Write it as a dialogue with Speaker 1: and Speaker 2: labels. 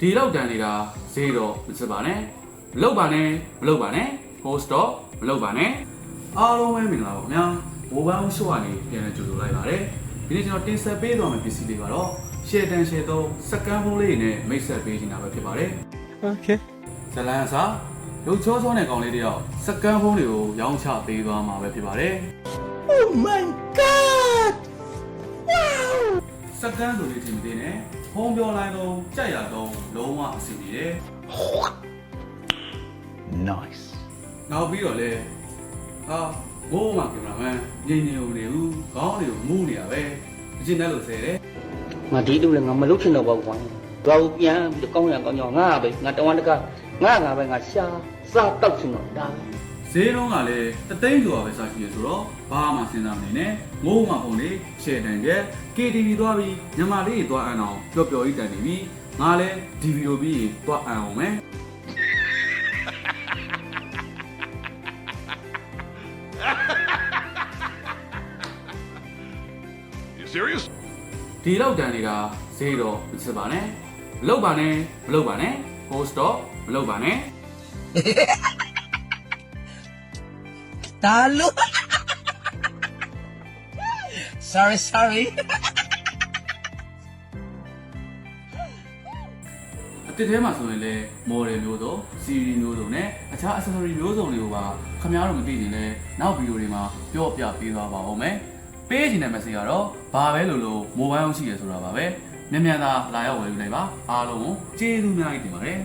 Speaker 1: ဒီလောက်တန်နေတာဈေးတော့မစစ်ပါနဲ့မလုပ်ပါနဲ့မလုပ်ပါနဲ့ post တော့မလုပ်ပါနဲ့အားလုံးပဲမင်္ဂလာပါခင်ဗျာမိုဘိုင်းရှိုးကနေပြန်လည်ကြိုဆိုလိုက်ပါတယ်ဒီနေ့ကျွန်တော်တင်ဆက်ပေးသွားမယ့်ပစ္စည်းလေးကတော့ share တန် share သုံးစကန်ဖုန်းလေးနဲ့မိတ်ဆက်ပေးနေတာပဲဖြစ်ပါတယ်
Speaker 2: Okay.
Speaker 1: ဇလန်အစားရုပ်ချောချောနဲ့ကောင်လေးတယောက်စကန်ဖုန်းတွေကိုရောင်းချပေးသွားမှာပဲဖြစ်ပါတယ်
Speaker 2: Oh my god! Wow!
Speaker 1: စကန်ဆိုလေးထင်မသေးနဲ့ ဖုန်းပြောလိုက်တော့ကြိုက်ရတော့လုံးဝအဆင်ပြေတယ်
Speaker 2: Nice.
Speaker 1: နောက်ပြီးတော့လေဟာဘိုးမကင်မရာမန်ညင်ညင်ုံနေဘူးခေါင်းတွေကိုမူးနေရပဲအချင်းနဲ့လို့ဆဲတယ်
Speaker 3: ငါဒီလိုလည်းငါမလုပ်ချင်တော့ပါဘူးကွာတော့ပြန်ပြီးတော့ကောင်းရန်ကောင်းကြောင်ငါပဲငါတဝမ်းတကငါငါပဲငါရှာစားတောက်ချင်တော့ဒါပဲ
Speaker 1: ဈေးလုံးကလည်းတသိန်းကျော်ပဲစရှိရဆိုတော့ဘာမှစဉ်းစားမနေနဲ့ငိုးမှပုံလေးရှယ်တန်ကျက် KTV သွားပြီးညမလေးတွေသွားအံအောင်ပျော်ပျော်ကြီးတန်နေပြီငါလည်းဒီဗီဒီယိုပြီးရင်သွားအံအောင်မယ်
Speaker 4: You serious?
Speaker 1: ဒီလောက်တန်နေတာဈေးတော့မစစ်ပါနဲ့မလုပ်ပါနဲ့မလုပ်ပါနဲ့ post တော့မလုပ်ပါနဲ့
Speaker 2: Talo! sorry, sorry.
Speaker 1: အတစ်ထဲမှာဆိုရင်လည်း model မျိုးစုံ series မျိုးစုံနဲ့အခြား accessory မျိုးစုံတွေကိုပါခင်ဗျားတို့မသိရင်လည်းနောက်ဗီဒီယိုတွေမှာပြောပြပေးသွားပါဦးမယ်ပေးချင်တဲ့ message ကတော့ဘာပဲလို့လို့ mobile ရှိရဆိုတာပါပဲမြန်မြန်သာလာရောက်ဝယ်ယူနိုင်ပါအားလုံးကိုကျေးဇူးများကြီးတင်ပါတယ်